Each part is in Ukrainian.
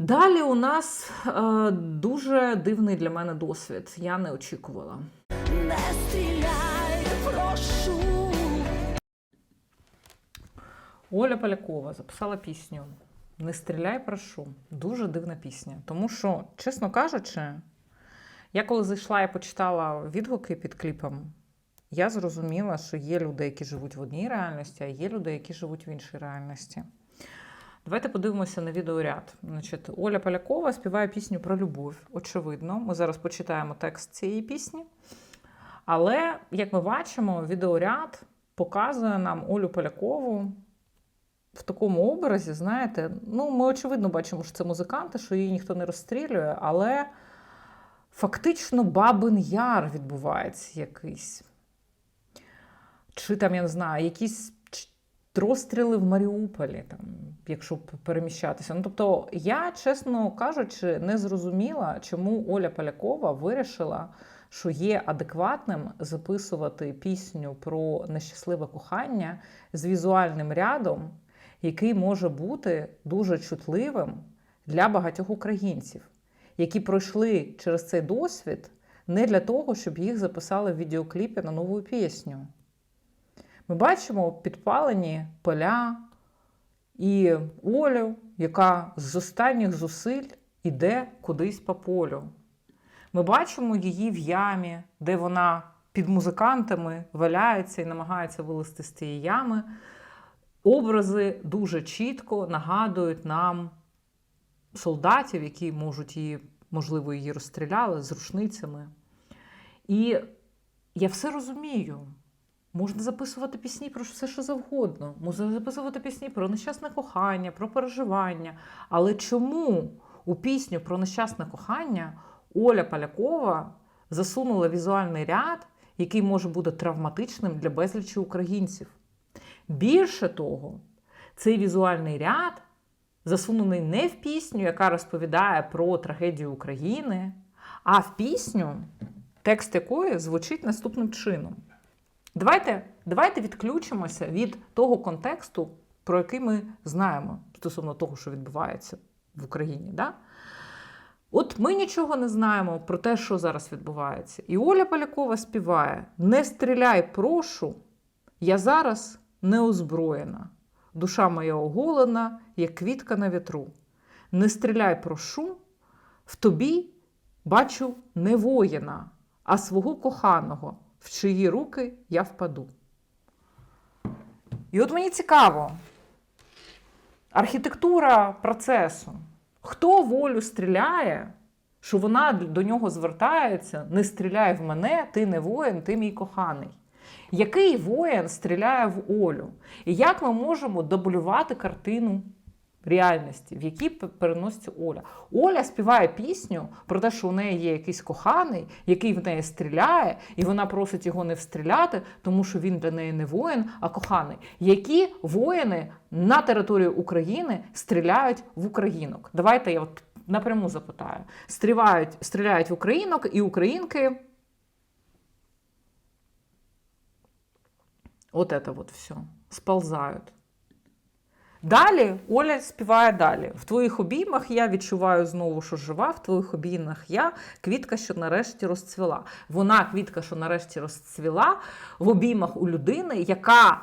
Далі у нас е, дуже дивний для мене досвід. Я не очікувала. Не стріляй, прошу. Оля Полякова записала пісню Не стріляй, прошу. Дуже дивна пісня. Тому що, чесно кажучи, я коли зайшла і почитала відгуки під кліпом, я зрозуміла, що є люди, які живуть в одній реальності, а є люди, які живуть в іншій реальності. Давайте подивимося на відеоряд. Значить, Оля Полякова співає пісню про любов. Очевидно, ми зараз почитаємо текст цієї пісні. Але, як ми бачимо, відеоряд показує нам Олю Полякову в такому образі, знаєте, ну, ми очевидно бачимо, що це музиканти, що її ніхто не розстрілює, але фактично Бабин Яр відбувається якийсь. Чи там, я не знаю, якісь розстріли в Маріуполі, там, якщо переміщатися. Ну, тобто, я, чесно кажучи, не зрозуміла, чому Оля Полякова вирішила, що є адекватним записувати пісню про нещасливе кохання з візуальним рядом, який може бути дуже чутливим для багатьох українців, які пройшли через цей досвід не для того, щоб їх записали в відеокліпі на нову пісню. Ми бачимо підпалені поля і Олю, яка з останніх зусиль іде кудись по полю. Ми бачимо її в ямі, де вона під музикантами валяється і намагається вилезти з цієї ями. Образи дуже чітко нагадують нам солдатів, які можуть її, можливо, її розстріляли з рушницями. І я все розумію. Можна записувати пісні про все, що завгодно. Можна записувати пісні про нещасне кохання, про переживання. Але чому у пісню про нещасне кохання Оля Полякова засунула візуальний ряд, який може бути травматичним для безлічі українців? Більше того, цей візуальний ряд засунений не в пісню, яка розповідає про трагедію України, а в пісню, текст якої звучить наступним чином. Давайте, давайте відключимося від того контексту, про який ми знаємо стосовно того, що відбувається в Україні. Да? От ми нічого не знаємо про те, що зараз відбувається. І Оля Полякова співає: Не стріляй, прошу, я зараз не озброєна. Душа моя оголена, як квітка на вітру. Не стріляй, прошу, в тобі бачу не воїна, а свого коханого, в чиї руки я впаду. І от мені цікаво, архітектура процесу. Хто волю стріляє, що вона до нього звертається, не стріляй в мене, ти не воїн, ти мій коханий. Який воїн стріляє в Олю? І як ми можемо дублювати картину реальності, в якій переноситься Оля? Оля співає пісню про те, що у неї є якийсь коханий, який в неї стріляє, і вона просить його не встріляти, тому що він для неї не воїн, а коханий. Які воїни на території України стріляють в українок? Давайте я от напряму запитаю. Стріляють, стріляють в українок і українки. Вот это вот все. Сползають. Далі Оля співає далі. В твоїх обіймах я відчуваю знову, що жива, в твоїх обіймах я квітка, що нарешті розцвіла. Вона квітка, що нарешті розцвіла в обіймах у людини, яка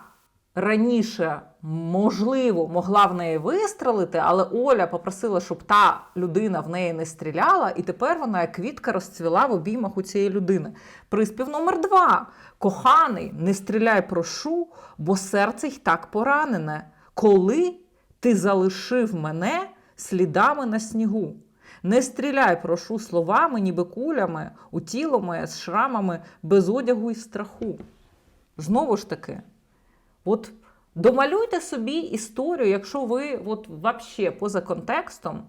раніше, можливо, могла в неї вистрелити, але Оля попросила, щоб та людина в неї не стріляла, і тепер вона як квітка розцвіла в обіймах у цієї людини. Приспів номер два. Коханий, не стріляй, прошу, бо серце й так поранене. Коли ти залишив мене слідами на снігу. Не стріляй, прошу словами, ніби кулями, у тіло моє з шрамами, без одягу і страху. Знову ж таки, от домалюйте собі історію, якщо ви от вообще поза контекстом,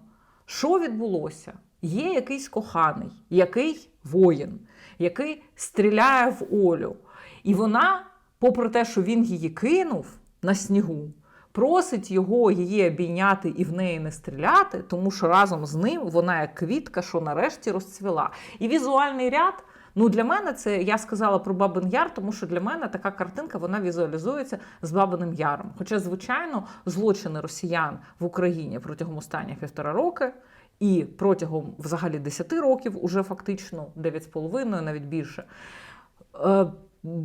що відбулося? Є якийсь коханий, який воїн, який стріляє в Олю. І вона, попри те, що він її кинув на снігу, просить його її обійняти і в неї не стріляти, тому що разом з ним вона як квітка, що нарешті розцвіла. І візуальний ряд. Ну, для мене це я сказала про Бабин Яр, тому що для мене така картинка вона візуалізується з Бабиним Яром. Хоча, звичайно, злочини росіян в Україні протягом останніх півтора роки і протягом взагалі 10 років, уже фактично 9,5, навіть більше.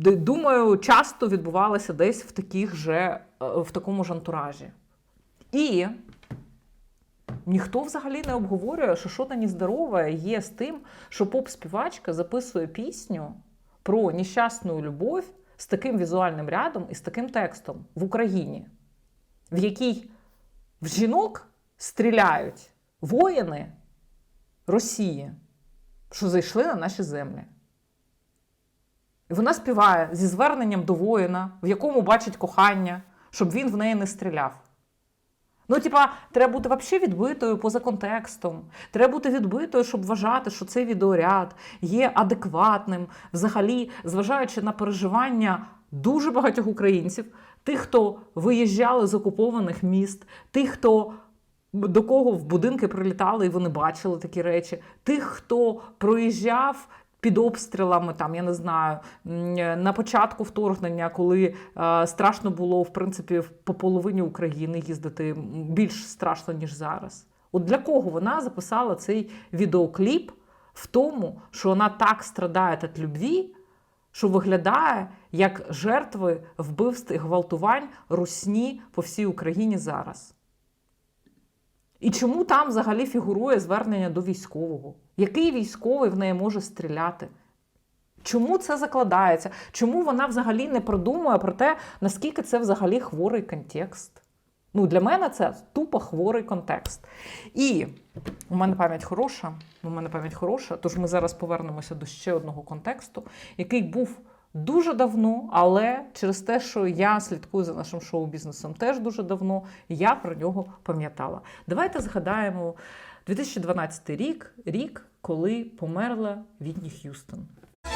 Думаю, часто відбувалося десь в таких же, е, в такому ж антуражі. І ніхто взагалі не обговорює, що що то нездорове є з тим, що поп-співачка записує пісню про нещасну любов з таким візуальним рядом і з таким текстом в Україні, в якій в жінок стріляють воїни Росії, що зайшли на наші землі. І вона співає зі зверненням до воїна, в якому бачить кохання, щоб він в неї не стріляв. Ну, типа, треба бути взагалі відбитою поза контекстом. Треба бути відбитою, щоб вважати, що цей відеоряд є адекватним, взагалі, зважаючи на переживання дуже багатьох українців, тих, хто виїжджали з окупованих міст, тих, хто до кого в будинки прилітали і вони бачили такі речі, тих, хто проїжджав. Під обстрілами, там я не знаю, на початку вторгнення, коли е, страшно було в принципі по половині України їздити більш страшно ніж зараз. От для кого вона записала цей відеокліп в тому, що вона так страдає від любві, що виглядає як жертви вбивств і гвалтувань русні по всій Україні зараз. І чому там взагалі фігурує звернення до військового? Який військовий в неї може стріляти? Чому це закладається? Чому вона взагалі не продумує про те, наскільки це взагалі хворий контекст? Ну, для мене це тупо хворий контекст. І у мене пам'ять хороша. У мене пам'ять хороша, тож ми зараз повернемося до ще одного контексту, який був дуже давно, але через те, що я слідкую за нашим шоу-бізнесом теж дуже давно, я про нього пам'ятала. Давайте згадаємо 2012 рік, рік, коли померла Вітні Х'юстон.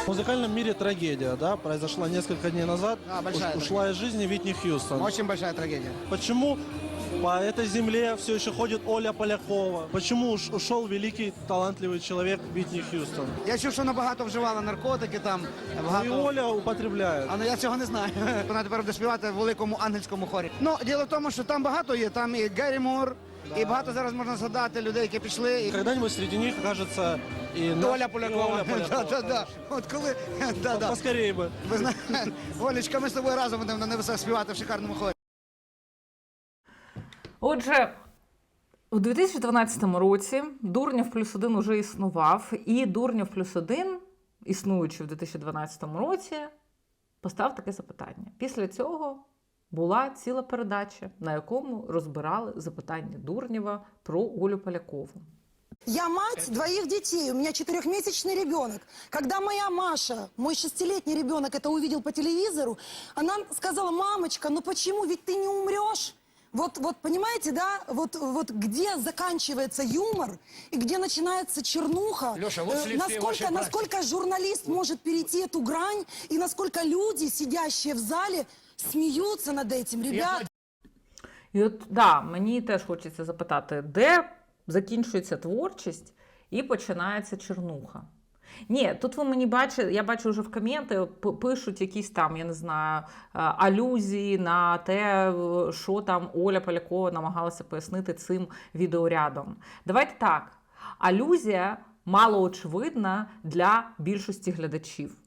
В музыкальном мире трагедия, да, произошла несколько дней назад. Да, большая Уш- ушла из жизни Витни Хьюстон. Очень большая трагедия. Почему по этой земле все еще ходит Оля Полякова? Почему уш- ушел великий талантливый человек Витни Хьюстон? Я чув, що вона багато вживала наркотики там. Ну и Багато... Оля употребляет. А ну я цього не знаю. Вона тепер буде співати в великому ангельському хорі. Ну, діло в тому, що там багато є. Там і Геррі Мур, і багато зараз можна згадати людей, які пішли. І... Когда-нибудь среди них окажется и наш- Оля и Полякова. Оля Да, Полякова, да, да. конечно. От коли да, да. Поскорее бы. ви знаєте, Олечка, ми з тобою разом будемо на небесах співати в шикарному хорі. Отже, у 2012 році Дурнів плюс один уже існував, і Дурнів плюс один, існуючи в 2012 році, постав таке запитання. Після цього була ціла передача, на якому розбирали запитання Дурнєва про Олю Полякову. Я мать двоих детей, у меня четырехмесячный ребенок. Когда моя Маша, мой шестилетний ребенок, это увидел по телевизору, она сказала, мамочка, ну почему, ведь ты не умрешь? Вот, вот понимаете, да, вот, вот где заканчивается юмор и где начинается чернуха. Лёша, вот Э, следствие насколько, вашей насколько журналист может перейти эту грань и насколько люди, сидящие в зале, смеются над этим. Ребят, І от да, мені теж хочеться запитати, де закінчується творчість і починається чернуха. Ні, тут ви мені бачите, я бачу вже в коменти пишуть якісь там, я не знаю, е, алюзії на те, що там Оля Полякова намагалася пояснити цим відеорядом. Давайте так. Алюзія малоочевидна для більшості глядачів.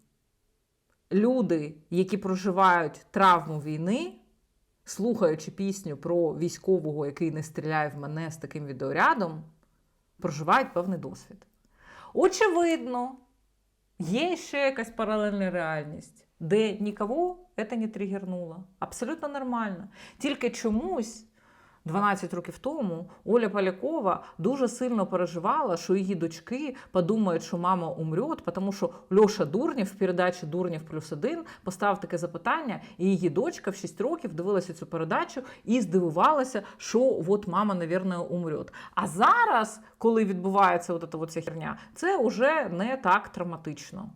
Люди, які проживають травму війни, слухаючи пісню про військового, який не стріляє в мене з таким відеорядом, проживають певний досвід. Очевидно, є ще якась паралельна реальність, де нікого це не тригернуло. Абсолютно нормально. Тільки чомусь 12 років тому Оля Полякова дуже сильно переживала, що її дочки подумають, що мама умрет, тому що Льоша Дурнів в передачі Дурнів плюс один поставив таке запитання, і її дочка в 6 років дивилася цю передачу і здивувалася, що от мама, навірно, умрет. А зараз, коли відбувається от ця херня, це вже не так травматично.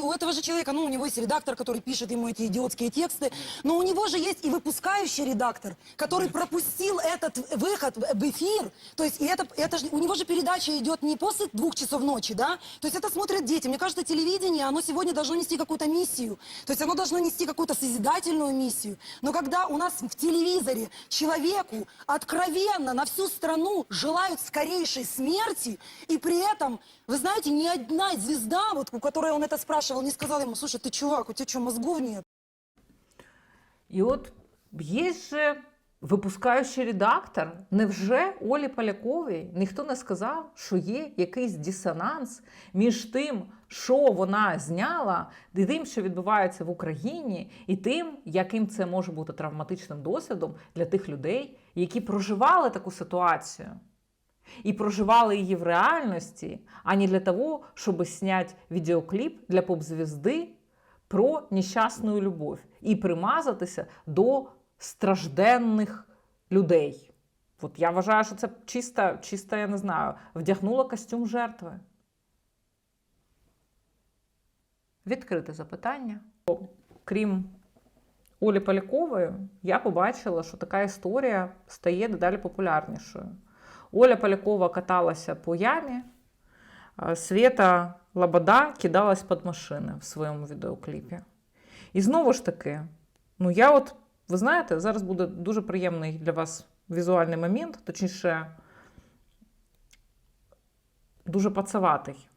У этого же человека, ну, у него есть редактор, который пишет ему эти идиотские тексты, но у него же есть и выпускающий редактор, который пропустил этот выход в эфир. То есть, и это, это же, у него же передача идет не после двух часов ночи, да? То есть это смотрят дети. Мне кажется, телевидение, оно сегодня должно нести какую-то миссию. То есть оно должно нести какую-то созидательную миссию. Но когда у нас в телевизоре человеку откровенно на всю страну желают скорейшей смерти, и при этом, вы знаете, ни одна звезда, вот, у которой он это спрашивал, не сказала ему, слушай, ты чувак, у тебя что, мозгов нет? І от є же випускаючий редактор. Невже Олі Поляковій ніхто не сказав, що є якийсь дисонанс між тим, що вона зняла, і тим, що відбувається в Україні, і тим, яким це може бути травматичним досвідом для тих людей, які проживали таку ситуацію. І проживали її в реальності, а не для того, щоб зняти відеокліп для поп-звізди про нещасну любов і примазатися до стражденних людей. От я вважаю, що це чисто, чисто, я не знаю, вдягнула костюм жертви. Відкрите запитання. Крім Олі Полякової, я побачила, що така історія стає дедалі популярнішою. Оля Полякова каталася по ямі, Света Лобода кидалась під машини в своєму відеокліпі. І знову ж таки, ну я от, ви знаєте, зараз буде дуже приємний для вас візуальний момент, точніше, дуже пацаватий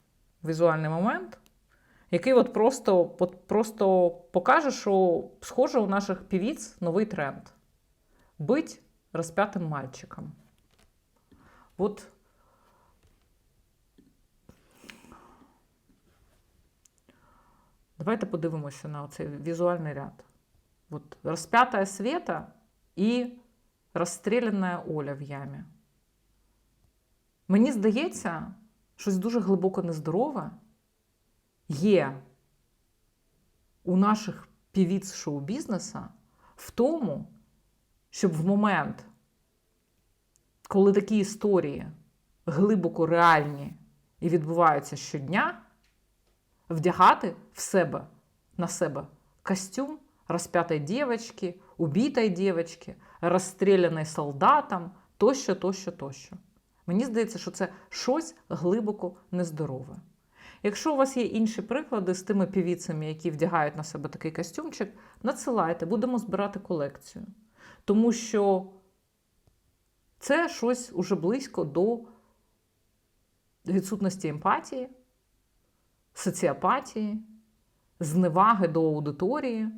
візуальний момент, який от просто, от просто покаже, що схоже у наших півіць новий тренд. Бить розп'ятим мальчиком. От Давайте подивимося на цей візуальний ряд. От розп'ята Света і розстріляна Оля в ямі. Мені здається, щось дуже глибоко нездорове є у наших півіць шоу-бізнеса в тому, щоб в момент, коли такі історії глибоко реальні і відбуваються щодня, вдягати в себе на себе костюм розп'ятої дівчинки, убитої дівчинки, розстріляної солдатом, тощо, тощо, тощо. Мені здається, що це щось глибоко нездорове. Якщо у вас є інші приклади з тими півіцями, які вдягають на себе такий костюмчик, надсилайте, будемо збирати колекцію. Тому що це щось уже близько до відсутності емпатії, соціопатії, зневаги до аудиторії,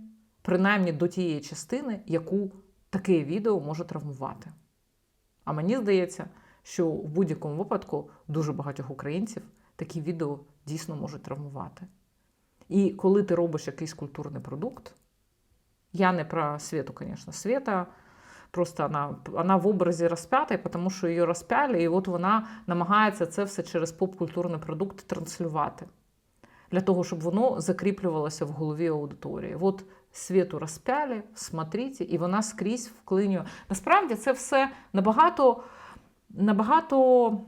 принаймні до тієї частини, яку таке відео може травмувати. А мені здається, що в будь-якому випадку дуже багатьох українців такі відео дійсно можуть травмувати. І коли ти робиш якийсь культурний продукт, я не про Свету, звісно, Света просто вона, вона в образі розп'ята, тому що її розп'яли, і от вона намагається це все через поп-культурний продукт транслювати. Для того, щоб воно закріплювалося в голові аудиторії. От Світу розп'яли, смотрите, і вона скрізь вклинює. Насправді це все набагато, набагато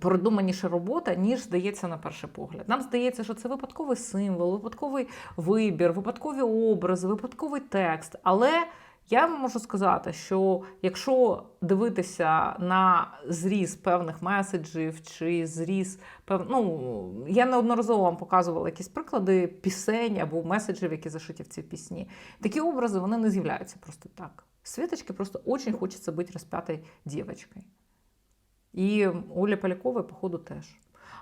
продуманіша робота, ніж здається на перший погляд. Нам здається, що це випадковий символ, випадковий вибір, випадкові образи, випадковий текст. Але я вам можу сказати, що якщо дивитися на зріз певних меседжів чи зріз пев... ну, я неодноразово вам показувала якісь приклади пісень або меседжів, які зашиті в ці пісні. Такі образи вони не з'являються просто так. Світочки просто дуже хочеться бути розп'ятою дівчинкою. І Оля Полякової, походу, теж.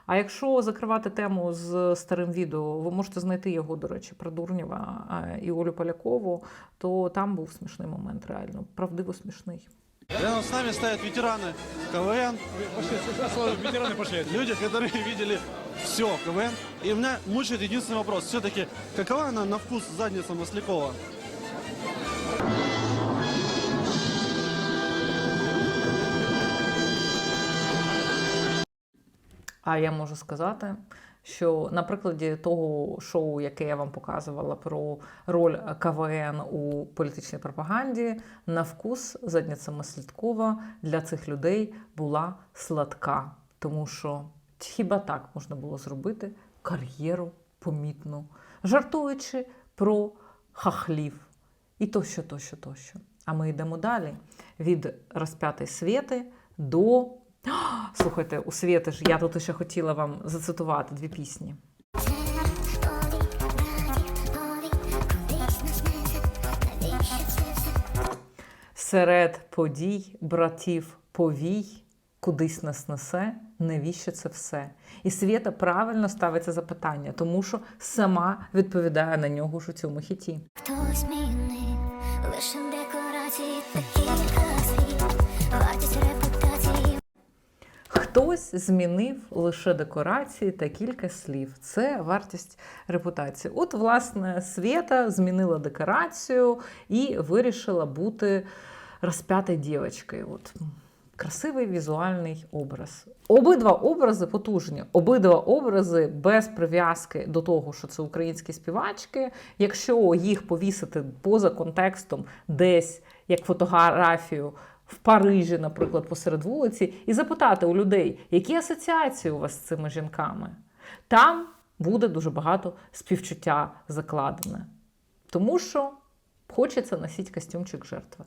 А якщо закривати тему з старим відео, ви можете знайти його, до речі, про Дурнєва е, і Олю Полякову, то там був смішний момент, реально, правдиво смішний. Рядом с нами стоят ветераны КВН. Ветераны пошли. Люди, которые видели все КВН. И меня мучает единственный вопрос. Все-таки, какова она на вкус задница Маслякова? А я можу сказати, що на прикладі того шоу, яке я вам показувала про роль КВН у політичній пропаганді, на вкус задниця Маслідкова для цих людей була сладка, тому що хіба так можна було зробити кар'єру помітно, жартуючи про хахлів і тощо, тощо, тощо. А ми йдемо далі від розп'ятої світи до. Слухайте, у Свєти ж я тут ще хотіла вам зацитувати дві пісні. Серед подій братів повій, кудись нас несе, навіщо це все? І Свєта правильно ставиться запитання, тому що сама відповідає на нього ж у цьому хіті. Хтось змінив лише декорації такі Хтось змінив лише декорації та кілька слів. Це вартість репутації. От, власне, Свєта змінила декорацію і вирішила бути розп'ятою дівчинкою. От. Красивий візуальний образ. Обидва образи потужні, обидва образи без прив'язки до того, що це українські співачки. Якщо їх повісити поза контекстом десь як фотографію в Парижі, наприклад, посеред вулиці, і запитати у людей, які асоціації у вас з цими жінками, там буде дуже багато співчуття закладене. Тому що хочеться носити костюмчик жертви.